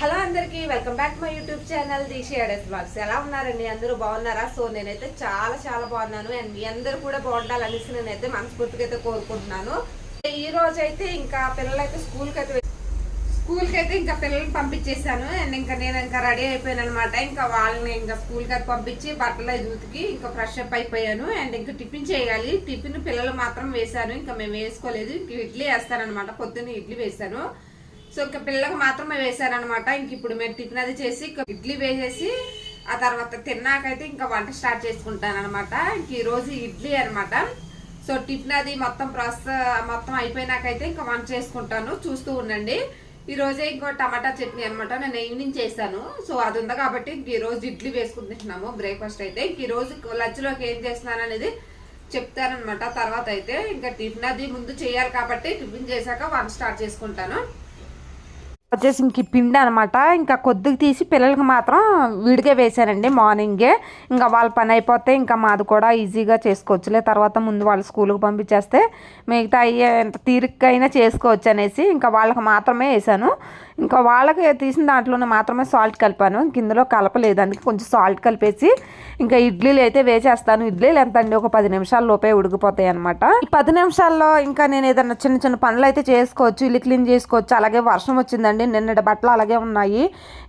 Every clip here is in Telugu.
హలో అందరికీ welcome back my YouTube channel దీషి అడెస్ బ్లాగ్స్. ఎలా ఉన్నారండి? అందరూ బాగున్నారా? సో నేనైతే చాలా చాలా బాగున్నాను. అండ్ మీ అందరూ కూడా బాగుండాలనేసి నేనైతే మనస్ఫూర్తిగా అయితే కోరుకుంటున్నాను. ఈ రోజు అయితే ఇంకా పిల్లలైతే స్కూల్కి అయితే స్కూల్కి అయితే ఇంకా పిల్లల్ని పంపించేశాను. అండ్ ఇంకా నేను ఇంకా రెడీ అయిపోయాను అనమాట ఇంకా వాళ్ళని ఇంకా స్కూల్కి అయితే పంపించి బట్టలు ఉతికి ఇంకా ఫ్రెష్ అప్ అయిపోయాను. అండ్ ఇంకా టిఫిన్ చేయాలి. టిఫిన్ పిల్లలు మాత్రం వేశాను ఇంకా మేము వేసుకోలేదు. ఇంక ఇడ్లీ అనమాట పొద్దున్న ఇడ్లీ వేశాను. సో ఇంకా పిల్లలకు మాత్రమే వేసారనమాట ఇంక ఇప్పుడు మేము టిఫిన్ అది చేసి ఇడ్లీ వేసేసి ఆ తర్వాత తిన్నాకైతే ఇంకా వంట స్టార్ట్ చేసుకుంటాను అనమాట ఇంక ఈరోజు ఇడ్లీ అనమాట సో టిఫిన్ అది మొత్తం ప్రాసెస్ మొత్తం అయిపోయినాకైతే ఇంకా వంట చేసుకుంటాను. చూస్తూ ఉండండి. ఈ రోజే ఇంకో టమాటా చట్నీ అనమాట నేను ఈవినింగ్ చేశాను. సో అది ఉంది కాబట్టి ఇంక ఈ రోజు ఇడ్లీ వేసుకుంటున్నాము బ్రేక్ఫాస్ట్ అయితే. ఇంక ఈ రోజు లంచ్లోకి ఏం చేస్తున్నాను అనేది చెప్తానమాట తర్వాత అయితే ఇంకా టిఫిన్ అది ముందు చేయాలి కాబట్టి టిఫిన్ చేశాక వంట స్టార్ట్ చేసుకుంటాను. వచ్చేసి ఇంక పిండి అనమాట ఇంకా కొద్దిగా తీసి పిల్లలకి మాత్రం విడిగా వేశానండి మార్నింగే. ఇంకా వాళ్ళ పని అయిపోతే ఇంకా మాది కూడా ఈజీగా చేసుకోవచ్చులే. తర్వాత ముందు వాళ్ళు స్కూల్కి పంపించేస్తే మిగతా అయ్యే ఎంత తీరికైనా చేసుకోవచ్చు అనేసి ఇంకా వాళ్ళకి మాత్రమే వేసాను ఇంకా వాళ్ళకి తీసిన దాంట్లోనే మాత్రమే సాల్ట్ కలిపాను. ఇందులో కలపలేదు. అందుకే కొంచెం సాల్ట్ కలిపేసి ఇంకా ఇడ్లీలు అయితే వేసేస్తాను. ఇడ్లీలు ఎంత అండి? ఒక పది నిమిషాల లోపే ఉడికిపోతాయి అనమాట ఈ పది నిమిషాల్లో ఇంకా నేను ఏదైనా చిన్న చిన్న పనులు అయితే చేసుకోవచ్చు. ఇల్లు క్లీన్ చేసుకోవచ్చు. అలాగే వర్షం వచ్చిందండి. నిన్నటి బట్టలు అలాగే ఉన్నాయి.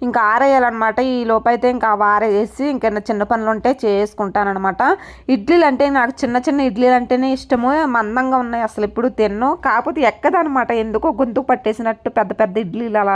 ఇంకా ఆరేయాలన్నమాట. ఈ లోపైతే ఇంకా ఆరేసి ఇంకా చిన్న పనులు ఉంటే చేసుకుంటాను అనమాట ఇడ్లీలు అంటే నాకు చిన్న చిన్న ఇడ్లీలు అంటేనే ఇష్టము. మందంగా ఉన్నాయి. అసలు ఎప్పుడు తిన్ను. కాకపోతే ఎక్కదనమాట ఎందుకో గొంతుకు పట్టేసినట్టు పెద్ద పెద్ద ఇడ్లీలు అలా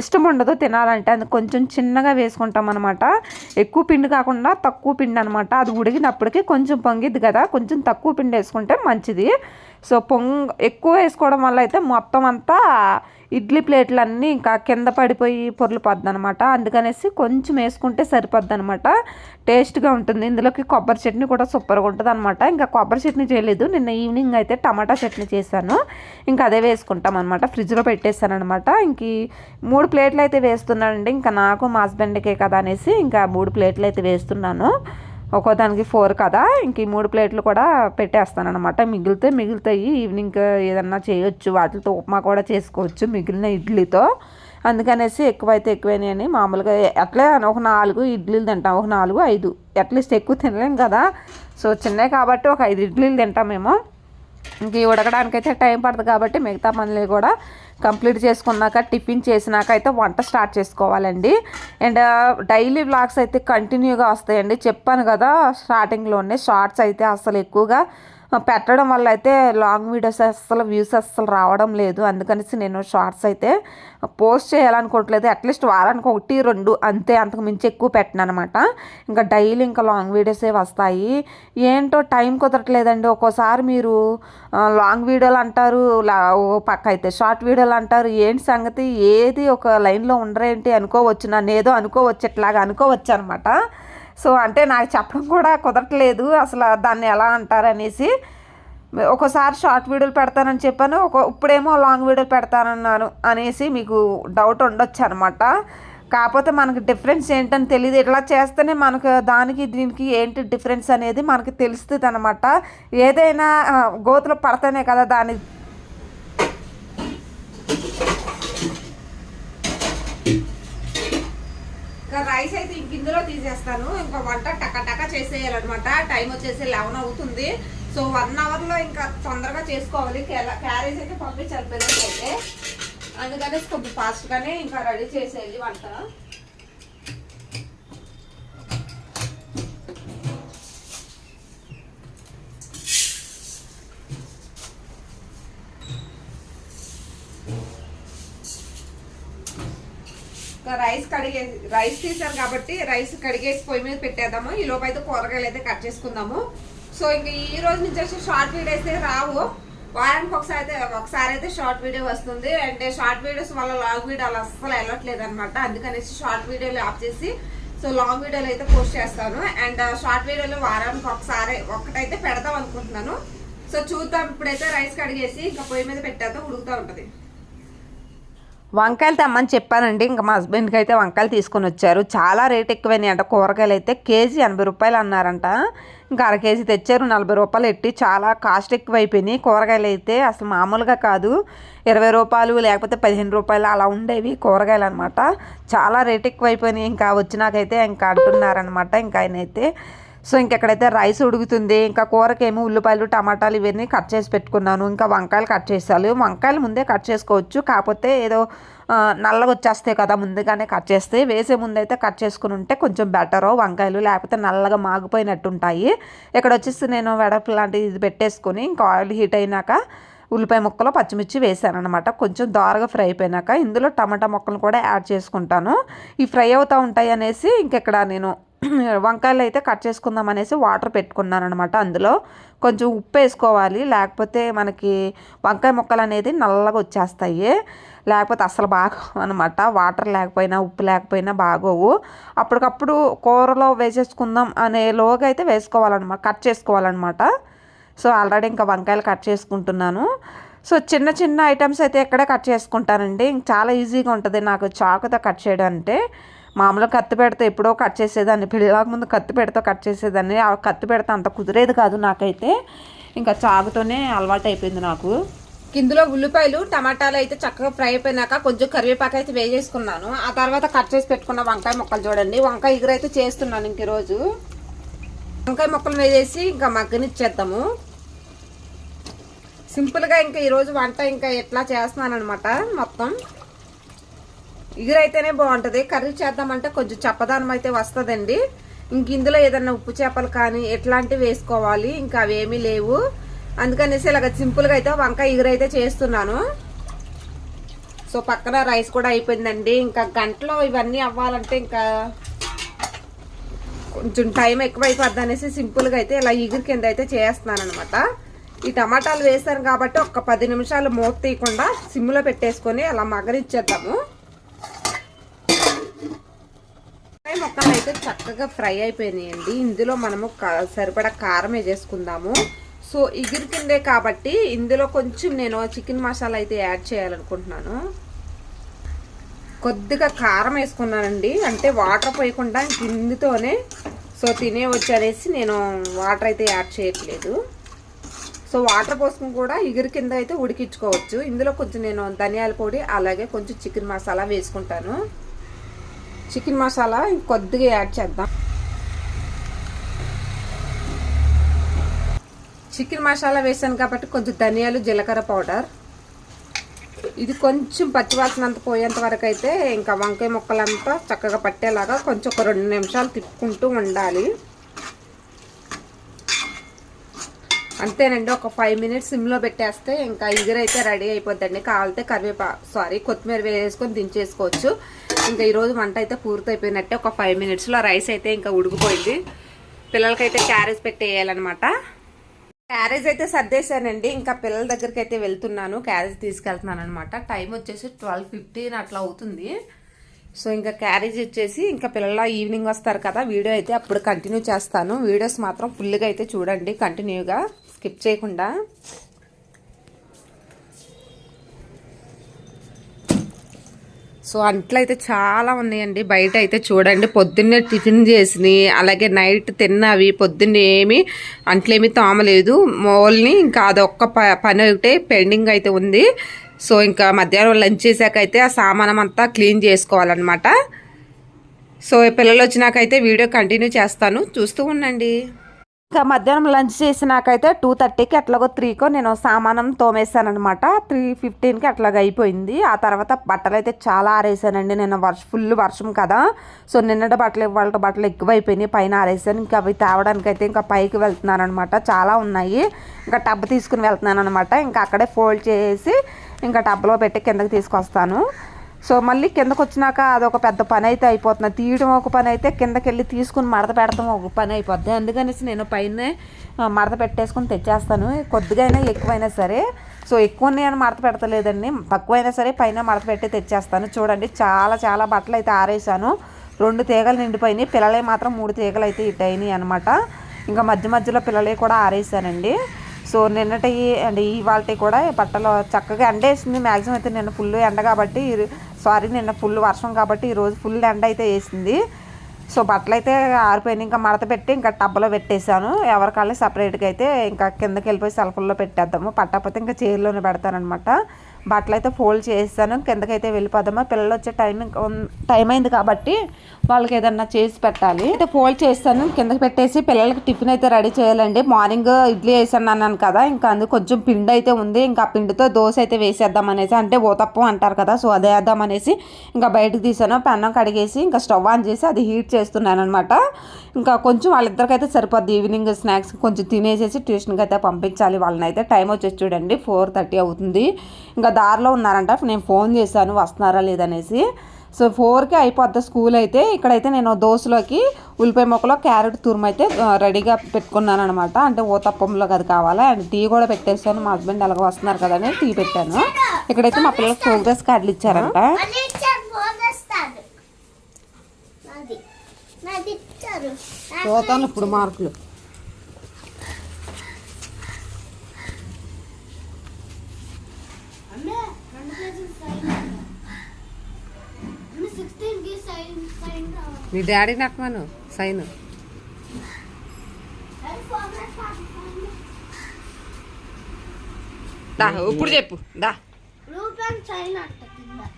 ఇష్టం ఉండదు తినాలంటే. అది కొంచెం చిన్నగా వేసుకుంటాం అనమాట ఎక్కువ పిండి కాకుండా తక్కువ పిండి అనమాట అది ఉడికినప్పటికీ కొంచెం పొంగిద్ది కదా. కొంచెం తక్కువ పిండి వేసుకుంటే మంచిది. సో పొంగ ఎక్కువ వేసుకోవడం వల్ల అయితే మొత్తం అంతా ఇడ్లీ ప్లేట్లన్నీ ఇంకా కింద పడిపోయి పొర్లు పద్దు అనమాట అందుకనేసి కొంచెం వేసుకుంటే సరిపోద్ది అనమాట టేస్ట్గా ఉంటుంది. ఇందులోకి కొబ్బరి చట్నీ కూడా సూపర్గా ఉంటుంది అనమాట ఇంకా కొబ్బరి చట్నీ చేయలేదు. నిన్న ఈవినింగ్ అయితే టమాటా చట్నీ చేశాను. ఇంకా అదే వేసుకుంటాం అనమాట ఫ్రిడ్జ్లో పెట్టేశాను అనమాట ఇంక మూడు మూడు ప్లేట్లు అయితే వేస్తున్నానండి ఇంకా నాకు మా హస్బెండ్కే కదా అనేసి ఇంకా మూడు ప్లేట్లు అయితే వేస్తున్నాను. ఒక్కో దానికి ఫోర్ కదా. ఇంక ఈ మూడు ప్లేట్లు కూడా పెట్టేస్తాను అనమాట మిగిలితే మిగులుతాయి. ఈవినింగ్ ఏదన్నా చేయొచ్చు. వాటితో ఉప్మా కూడా చేసుకోవచ్చు. మిగిలిన ఇడ్లీతో. అందుకనేసి ఎక్కువైతే ఎక్కువైనాయని మామూలుగా అట్లే ఒక నాలుగు ఇడ్లీలు తింటాం. ఒక నాలుగు ఐదు. అట్లీస్ట్ ఎక్కువ తినలేం కదా. సో చిన్నవి కాబట్టి ఒక ఐదు ఇడ్లీలు తింటాం మేము. ఇంక ఉడకడానికైతే టైం పడుతుంది కాబట్టి మిగతా పనులు కూడా కంప్లీట్ చేసుకున్నాక టిఫిన్ చేసినాక అయితే వంట స్టార్ట్ చేసుకోవాలండి. అండ్ డైలీ వ్లాగ్స్ అయితే కంటిన్యూగా వస్తాయండి. చెప్పాను కదా స్టార్టింగ్లోనే షార్ట్స్ అయితే అసలు ఎక్కువగా పెట్టడం వల్ల అయితే లాంగ్ వీడియోస్ అస్సలు వ్యూస్ అస్సలు రావడం లేదు. అందుకనేసి నేను షార్ట్స్ అయితే పోస్ట్ చేయాలనుకోవట్లేదు. అట్లీస్ట్ వారానికి ఒకటి రెండు అంతే. అంతకు మించి ఎక్కువ పెట్టను అనమాట ఇంకా డైలీ ఇంకా లాంగ్ వీడియోసే వస్తాయి. ఏంటో టైం కుదరట్లేదండి. ఒక్కోసారి మీరు లాంగ్ వీడియోలు అంటారు పక్క అయితే షార్ట్ వీడియోలు అంటారు. ఏంటి సంగతి? ఏది ఒక లైన్లో ఉండరేంటి? అనుకోవచ్చు. నన్ను ఏదో అనుకోవచ్చు. ఇట్లాగా అనుకోవచ్చు అనమాట సో అంటే నాకు చెప్పడం కూడా కుదరట్లేదు అసలు దాన్ని ఎలా అంటారనేసి. ఒకసారి షార్ట్ వీడియోలు పెడతానని చెప్పాను ఒక ఇప్పుడేమో లాంగ్ వీడియోలు పెడతానన్నాను అనేసి మీకు డౌట్ ఉండొచ్చు అనమాట కాకపోతే మనకు డిఫరెన్స్ ఏంటని తెలియదు ఇట్లా చేస్తేనే మనకు దానికి దీనికి ఏంటి డిఫరెన్స్ అనేది మనకి తెలుస్తుంది అనమాట ఏదైనా గోతులు పడితేనే కదా దాని. రైస్ అయితే ఇందులో తీసేస్తాను. ఇంకా వంట టక చేసేయాలన్నమాట. టైం వచ్చేసి లెవెన్ అవుతుంది. సో వన్ అవర్లో ఇంకా తొందరగా చేసుకోవాలి. క్యారేజ్ అయితే పంపించాలి పిల్లలకి అయితే అందుకని కొంచెం ఫాస్ట్గానే ఇంకా రెడీ చేసేయాలి వంట ఇంకా రైస్ కడిగే రైస్ తీసాను కాబట్టి రైస్ కడిగేసి పొయ్యి మీద పెట్టేద్దాము. ఈ లోపు అయితే కూరగాయలు అయితే కట్ చేసుకుందాము. సో ఇంక ఈ రోజు నుంచి వచ్చి షార్ట్ వీడియోస్ అయితే రావు. వారానికి ఒకసారి అయితే ఒకసారి అయితే షార్ట్ వీడియో వస్తుంది. అంటే షార్ట్ వీడియోస్ వల్ల లాంగ్ వీడియోలు అస్సలు వెళ్ళట్లేదు అనమాట అందుకనేసి షార్ట్ వీడియోలు ఆఫ్ చేసి సో లాంగ్ వీడియోలు అయితే పోస్ట్ చేస్తాను. అండ్ షార్ట్ వీడియోలు వారానికి ఒకసారి ఒకటైతే పెడదాం అనుకుంటున్నాను. సో చూద్దాం ఇప్పుడైతే రైస్ కడిగేసి ఇంకా పొయ్యి మీద పెట్టేద్దాం ఉడుకుతూ ఉంటుంది. వంకాయలు తెమ్మని చెప్పానండి. ఇంకా మా హస్బెండ్కి అయితే వంకాయలు తీసుకొని వచ్చారు. చాలా రేట్ ఎక్కువైనాయి అంట. కూరగాయలు అయితే కేజీ ఎనభై రూపాయలు అన్నారంట. ఇంకా అర కేజీ తెచ్చారు. నలభై రూపాయలు ఎట్టి చాలా కాస్ట్ ఎక్కువైపోయినాయి. కూరగాయలు అయితే అసలు మామూలుగా కాదు. ఇరవై రూపాయలు లేకపోతే పదిహేను రూపాయలు అలా ఉండేవి కూరగాయలు అనమాట చాలా రేట్ ఎక్కువ అయిపోయినాయి ఇంకా వచ్చినాకైతే ఇంకా అంటున్నారనమాట ఇంకా ఆయన అయితే సో ఇంకెక్కడైతే రైస్ ఉడుకుతుంది ఇంకా కూరకేమో ఉల్లిపాయలు టమాటాలు ఇవన్నీ కట్ చేసి పెట్టుకున్నాను. ఇంకా వంకాయలు కట్ చేసాలి వంకాయలు ముందే కట్ చేసుకోవచ్చు. కాకపోతే ఏదో నల్లగా వచ్చేస్తాయి కదా ముందుగానే కట్ చేస్తే. వేసే ముందైతే కట్ చేసుకుని ఉంటే కొంచెం బెటరు వంకాయలు లేకపోతే నల్లగా మాగిపోయినట్టు ఉంటాయి ఇక్కడ వచ్చేసి నేను వెడపు లాంటిది ఇది పెట్టేసుకొని ఇంకా ఆయిల్ హీట్ అయినాక ఉల్లిపాయ ముక్కలు పచ్చిమిర్చి వేసాను అనమాట కొంచెం దారగా ఫ్రై అయిపోయినాక ఇందులో టమాటా ముక్కలు కూడా యాడ్ చేసుకుంటాను. ఈ ఫ్రై అవుతూ ఉంటాయి అనేసి ఇంకెక్కడ నేను వంకాయలు అయితే కట్ చేసుకుందాం అనేసి వాటర్ పెట్టుకున్నాను అనమాట అందులో. కొంచెం ఉప్పు వేసుకోవాలి లేకపోతే మనకి వంకాయ ముక్కలు అనేది నల్లగా వచ్చేస్తాయి. లేకపోతే అసలు బాగా అనమాట వాటర్ లేకపోయినా ఉప్పు లేకపోయినా బాగోవు. అప్పటికప్పుడు కూరలో వేసేసుకుందాం అనే లోగా అయితే వేసుకోవాలన్నమాట కట్ చేసుకోవాలన్నమాట. సో ఆల్రెడీ ఇంకా వంకాయలు కట్ చేసుకుంటున్నాను. సో చిన్న చిన్న ఐటమ్స్ అయితే ఎక్కడే కట్ చేసుకుంటానండి. ఇంక చాలా ఈజీగా ఉంటుంది నాకు చాకుతో కట్ చేయడం అంటే. మామూలుగా కత్తి పెడితే ఎప్పుడో కట్ చేసేదాన్ని పెళ్ళాక ముందు కత్తి పెడితే కట్ చేసేదాన్ని. ఆ కత్తి పెడితే అంత కుదిరేది కాదు నాకైతే. ఇంకా చాకుతోనే అలవాటు అయిపోయింది నాకు. ఇందులో ఉల్లిపాయలు టమాటాలు అయితే చక్కగా ఫ్రై అయిపోయినాక కొంచెం కరివేపాకు అయితే వేసేసుకున్నాను. ఆ తర్వాత కట్ చేసి పెట్టుకున్న వంకాయ ముక్కలు చూడండి. వంకాయ ఎగురైతే అయితే చేస్తున్నాను ఇంక ఈరోజు. వంకాయ ముక్కలు వేసేసి ఇంకా మగ్గనిచ్చేద్దాము. సింపుల్గా ఇంకా ఈరోజు వంట ఇంకా ఎట్లా చేస్తున్నాను అనమాట మొత్తం. ఇగురైతేనే బాగుంటుంది. కర్రీ చేద్దామంటే కొంచెం చప్పదనం అయితే వస్తుందండి. ఇంక ఇందులో ఏదన్నా ఉప్పు చేపలు కానీ ఎట్లాంటివి వేసుకోవాలి? ఇంకా అవేమీ లేవు. అందుకనేసి ఇలాగ సింపుల్గా అయితే వంకాయ ఇగురైతే చేస్తున్నాను. సో పక్కన రైస్ కూడా అయిపోయిందండి. ఇంకా గంటలో ఇవన్నీ అవ్వాలంటే ఇంకా కొంచెం టైం ఎక్కువ అయిపోద్ది అనేసి సింపుల్గా అయితే ఇలా ఇగురు కింద అయితే చేస్తున్నాను అనమాట ఈ టమాటాలు వేసాను కాబట్టి ఒక పది నిమిషాలు మూత తీయకుండా సిమ్లో పెట్టేసుకొని అలా మగరిచ్చేద్దాము బెండకాయ మొక్కలు అయితే చక్కగా ఫ్రై అయిపోయినాయండి. ఇందులో మనము క- సరిపడా కారం వేసేసుకుందాము. సో ఇగురు కిందే కాబట్టి ఇందులో కొంచెం నేను చికెన్ మసాలా అయితే యాడ్ చేయాలనుకుంటున్నాను. కొద్దిగా కారం వేసుకున్నానండి. అంటే వాటర్ పోయకుండా కిందితోనే సో తినేవచ్చు అనేసి నేను వాటర్ అయితే యాడ్ చేయట్లేదు. సో వాటర్ పోసుకుని కూడా ఇగురు కింద అయితే ఉడికించుకోవచ్చు. ఇందులో కొంచెం నేను ధనియాల పొడి అలాగే కొంచెం చికెన్ మసాలా వేసుకుంటాను. చికెన్ మసాలా కొద్దిగా యాడ్ చేద్దాం. చికెన్ మసాలా వేసాను కాబట్టి కొంచెం ధనియాలు జీలకర్ర పౌడర్. ఇది కొంచెం పచ్చివాసన అంత పోయేంత వరకు అయితే ఇంకా వంకాయ ముక్కలంతా చక్కగా పట్టేలాగా కొంచెం ఒక రెండు నిమిషాలు తిప్పుకుంటూ ఉండాలి. అంతేనండి ఒక ఫైవ్ మినిట్స్ సిమ్లో పెట్టేస్తే ఇంకా ఇగురైతే రెడీ అయిపోద్దండి. కావాలితే కరివేపా సారీ కొత్తిమీర వేసుకొని దించేసుకోవచ్చు. ఇంకా ఈరోజు వంట అయితే పూర్తయిపోయినట్టే ఒక ఫైవ్ మినిట్స్లో రైస్ అయితే ఇంకా ఉడికిపోయింది. పిల్లలకైతే క్యారేజ్ పెట్టేయాలన్నమాట. క్యారేజ్ అయితే సర్దేశానండి. ఇంకా పిల్లల దగ్గరికి అయితే వెళ్తున్నాను. క్యారేజ్ తీసుకెళ్తున్నాను అనమాట టైం వచ్చేసి ట్వెల్వ్ ఫిఫ్టీన్ అట్లా అవుతుంది. సో ఇంకా క్యారేజ్ వచ్చేసి ఇంకా పిల్లల ఈవినింగ్ వస్తారు కదా. వీడియో అయితే అప్పుడు కంటిన్యూ చేస్తాను. వీడియోస్ మాత్రం ఫుల్గా అయితే చూడండి కంటిన్యూగా స్కిప్ చేయకుండా. సో అంట్లయితే చాలా ఉన్నాయండి. బయట అయితే చూడండి పొద్దున్నే టిఫిన్ చేసినవి అలాగే నైట్ తిన్నవి పొద్దున్నే ఏమి అంట్లేమి తోమలేదు. మోల్ని ఇంకా అదొక్క ప పని ఒకటే పెండింగ్ అయితే ఉంది. సో ఇంకా మధ్యాహ్నం లంచ్ చేశాక అయితే ఆ సామానం అంతా క్లీన్ చేసుకోవాలన్నమాట. సో పిల్లలు వచ్చినాకైతే వీడియో కంటిన్యూ చేస్తాను. చూస్తూ ఉండండి. ఇంకా మధ్యాహ్నం లంచ్ చేసినాకైతే టూ థర్టీకి అట్లాగో త్రీకో నేను సామానం తోమేసాను అనమాట త్రీ ఫిఫ్టీన్కి అట్లాగ అయిపోయింది. ఆ తర్వాత బట్టలు అయితే చాలా ఆరేసానండి. నేను వర్ష ఫుల్ వర్షం కదా. సో నిన్నటి బట్టలు వాళ్ళ బట్టలు ఎక్కువ అయిపోయినాయి పైన ఆరేసాను. ఇంకా అవి తేవడానికి అయితే ఇంకా పైకి వెళ్తున్నాను అనమాట చాలా ఉన్నాయి. ఇంకా టబ్ తీసుకుని వెళ్తున్నాను అనమాట ఇంకా అక్కడే ఫోల్డ్ చేసి ఇంకా టబ్లో పెట్టి కిందకి తీసుకొస్తాను. సో మళ్ళీ కిందకు వచ్చినాక అదొక పెద్ద పని అయితే అయిపోతుంది తీయడం ఒక పని అయితే కిందకి వెళ్ళి తీసుకుని మడత పెడతాం ఒక పని అయిపోద్ది. అందుకనేసి నేను పైన మడత పెట్టేసుకుని తెచ్చేస్తాను. కొద్దిగైనా ఎక్కువైనా సరే సో ఎక్కువ నేను మడత పెడతలేదండి. తక్కువైనా సరే పైన మడత పెట్టి తెచ్చేస్తాను. చూడండి చాలా చాలా బట్టలు అయితే ఆరేసాను రెండు తీగలు నిండిపోయినాయి. పిల్లలే మాత్రం మూడు తీగలు అయితే ఇట్ అయినాయి అనమాట ఇంకా మధ్య మధ్యలో పిల్లలే కూడా ఆరేసానండి సో నిన్నటి అండ్ ఇవాళ కూడా బట్టలు చక్కగా ఎండ వేసింది మ్యాక్సిమం అయితే నిన్న ఫుల్ ఎండ కాబట్టి సారీ నిన్న ఫుల్ వర్షం కాబట్టి ఈరోజు ఫుల్ ఎండ అయితే వేసింది. సో బట్టలు అయితే ఆరిపోయినాయి. ఇంకా మడత పెట్టి ఇంకా టబ్బలో పెట్టేశాను. ఎవరికాళ్ళు సపరేట్గా అయితే ఇంకా కిందకి వెళ్ళిపోయి సెల్ఫుల్లో పెట్టేద్దాము. పట్టకపోతే ఇంకా చీరలోనే పెడతానమాట బట్టలు అయితే ఫోల్డ్ చేస్తాను కిందకైతే వెళ్ళిపోదామా? పిల్లలు వచ్చే టైం టైం అయింది కాబట్టి వాళ్ళకి ఏదన్నా చేసి పెట్టాలి. అయితే ఫోల్డ్ చేస్తాను కిందకి పెట్టేసి పిల్లలకి టిఫిన్ అయితే రెడీ చేయాలండి. మార్నింగ్ ఇడ్లీ వేసాను అన్నాను కదా ఇంకా అందుకు కొంచెం పిండి అయితే ఉంది. ఇంకా పిండితో దోశ అయితే వేసేద్దాం అనేసి అంటే ఓతప్పం అంటారు కదా సో అదే వేద్దాం అనేసి ఇంకా బయటకు తీసాను. పెన్నం కడిగేసి ఇంకా స్టవ్ ఆన్ చేసి అది హీట్ చేస్తున్నాను అనమాట ఇంకా కొంచెం వాళ్ళిద్దరికైతే సరిపోద్ది. ఈవినింగ్ స్నాక్స్ కొంచెం తినేసేసి ట్యూషన్కి అయితే పంపించాలి. వాళ్ళని అయితే టైం వచ్చేసి చూడండి ఫోర్ థర్టీ అవుతుంది. ఇంకా దారిలో ఉన్నారంట. నేను ఫోన్ చేశాను వస్తున్నారా లేదనేసి. సో ఫోర్కి అయిపోద్ది స్కూల్ అయితే. ఇక్కడైతే నేను దోశలోకి ఉల్లిపాయ మొక్కలో క్యారెట్ తురుము అయితే రెడీగా పెట్టుకున్నాను అనమాట అంటే ఓతప్పంలో అది కావాలా? అండ్ టీ కూడా పెట్టేసాను మా హస్బెండ్ అలాగ వస్తున్నారు కదా అని టీ పెట్టాను. ఇక్కడైతే మా పిల్లలకు ప్రోగ్రెస్ కార్డులు ఇచ్చారంట. పోతాను ఇప్పుడు మార్కులు అమ్మే రెండు పేజీలు సైన్ అమ్మే సిక్స్టీన్కి సైన్ సైన్ రావాలి మీ డాడీ నాకు మను సైన్. దా ఇప్పుడు చెప్పు దా.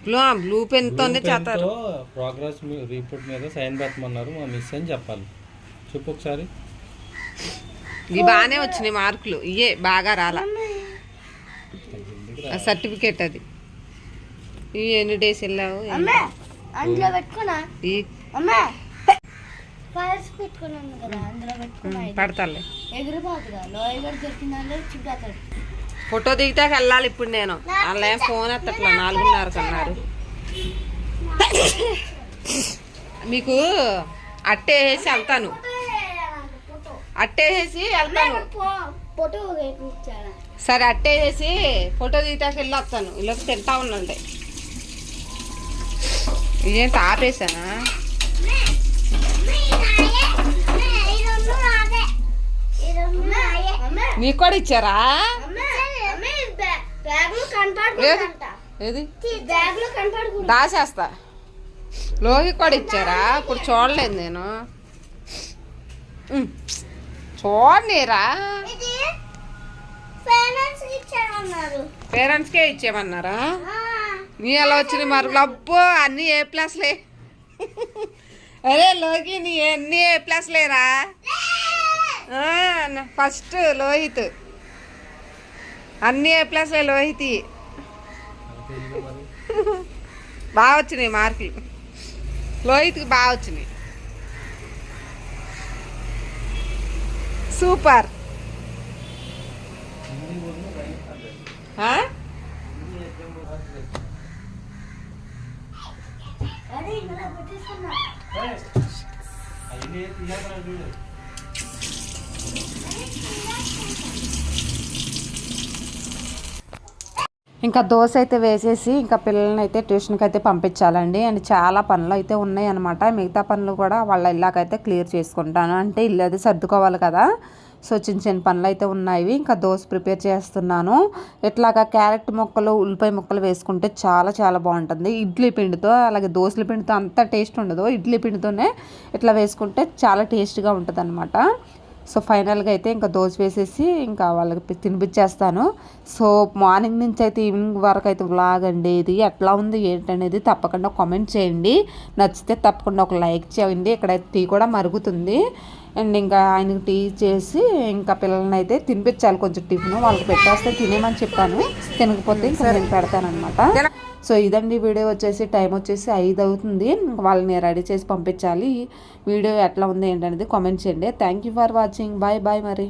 బ్లూ పెన్ పెన్తోనే చేస్తారు ప్రోగ్రెస్ రిపోర్ట్ మీద సైన్ పెట్టమన్నారు మా మిస్ అని చెప్పాలి. చెప్పు ఒకసారి. ఇవి బాగానే వచ్చినాయి మార్కులు ఇయే బాగా రాలా. సర్టిఫికేట్ అది. ఇవి ఎన్ని డేస్ వెళ్ళావు? అమ్మే అందులో పెట్టుకున్నా. ఈ అమ్మే. పెట్టుకున్నాను కదా అందులో పడతాలే. ఫోటో దిగితే వెళ్ళాలి ఇప్పుడు నేను. అలా ఏం ఫోన్ ఎత్తట్లా నాలుగున్నర కన్నారు. మీకు అట్టే వేసి వెళ్తాను. అట్టే వేసి వెళ్తాను. సరే అట్టే వేసి ఫోటో దిగిటాకి వెళ్ళి వస్తాను ఇలా తింటా ఉండండి. ఇదేంటి ఆపేసానా? నీకు కూడా ఇచ్చారా? ఏది? కనపడుకుంటా దాచేస్తా. లోకి కూడా ఇచ్చారా? ఇప్పుడు చూడలేదు నేను. ఇచ్చారన్నారు పేరెంట్స్కే ఇచ్చేయమన్నారా? నీ ఎలా వచ్చినాయి మార్కులు అబ్బో అన్నీ ఏ ప్లస్లే. అరే లోకి నీ ఎన్ని ఏ ప్లస్లేరా ఫస్ట్ లోహిత్. అన్ని ఏ ప్లస్లే లోహితి. బాగా వచ్చినాయి మార్కులు. లోహిత్కి బాగా వచ్చినాయి. సూపర్. ఇంకా దోశ అయితే వేసేసి ఇంకా పిల్లల్ని అయితే ట్యూషన్కి అయితే పంపించాలండి. అండ్ చాలా పనులు అయితే ఉన్నాయి అనమాట మిగతా పనులు కూడా వాళ్ళ ఇల్లాకైతే క్లియర్ చేసుకుంటాను. అంటే ఇల్లు అయితే సర్దుకోవాలి కదా. సో చిన్న చిన్న పనులు అయితే ఉన్నాయి. ఇంకా దోశ ప్రిపేర్ చేస్తున్నాను. ఇట్లాగా క్యారెట్ ముక్కలు ఉల్లిపాయ ముక్కలు వేసుకుంటే చాలా చాలా బాగుంటుంది. ఇడ్లీ పిండితో అలాగే దోశల పిండితో అంత టేస్ట్ ఉండదు. ఇడ్లీ పిండితోనే ఇట్లా వేసుకుంటే చాలా టేస్ట్గా ఉంటుంది సో ఫైనల్గా అయితే ఇంకా దోశ వేసేసి ఇంకా వాళ్ళకి తినిపించేస్తాను సో మార్నింగ్ నుంచి అయితే ఈవినింగ్ వరకు అయితే వ్లాగ్ అండి ఇది ఎట్లా ఉంది ఏంటనేది తప్పకుండా కామెంట్ చేయండి. నచ్చితే తప్పకుండా ఒక లైక్ చేయండి. ఇక్కడైతే టీ కూడా మరుగుతుంది. అండ్ ఇంకా ఆయనకి టీ చేసి ఇంకా పిల్లల్ని అయితే తినిపించాలి కొంచెం టిఫిన్. వాళ్ళకి పెట్టేస్తే తినేమని చెప్పాను. తినకపోతే ఇంకా నేను పెడతానమాట సో ఇదండి వీడియో వచ్చేసి టైం వచ్చేసి ఐదు అవుతుంది. వాళ్ళని రెడీ చేసి పంపించాలి. వీడియో ఎట్లా ఉంది ఏంటనేది కామెంట్ చేయండి. Thank you for watching bye bye మరి.